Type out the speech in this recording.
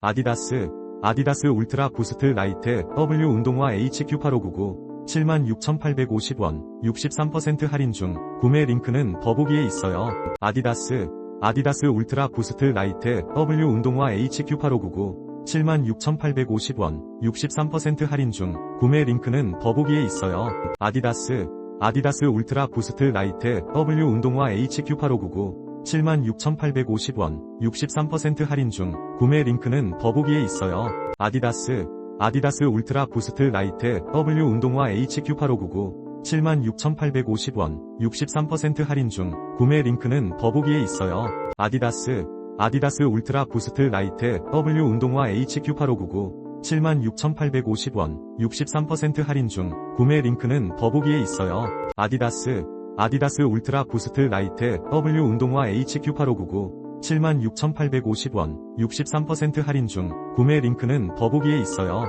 아디다스, 아디다스 울트라 부스트 라이트 W 운동화 HQ8599 76,850원 63% 할인 중 구매 링크는 더보기에 있어요. 아디다스, 아디다스 울트라 부스트 라이트 W 운동화 HQ8599 76,850원 63% 할인 중 구매 링크는 더보기에 있어요. 아디다스, 아디다스 울트라 부스트 라이트 W 운동화 HQ8599 76,850원 63% 할인 중 구매 링크는 더보기에 있어요. 아디다스 아디다스 울트라 부스트 라이트 W 운동화 HQ8599 76,850원 63% 할인 중 구매 링크는 더보기에 있어요. 아디다스 아디다스 울트라 부스트 라이트 W 운동화 HQ8599 76,850원 63% 할인 중 구매 링크는 더보기에 있어요. 아디다스 아디다스 울트라 부스트 라이트 W 운동화 HQ8599 76,850원 63% 할인 중 구매 링크는 더보기에 있어요.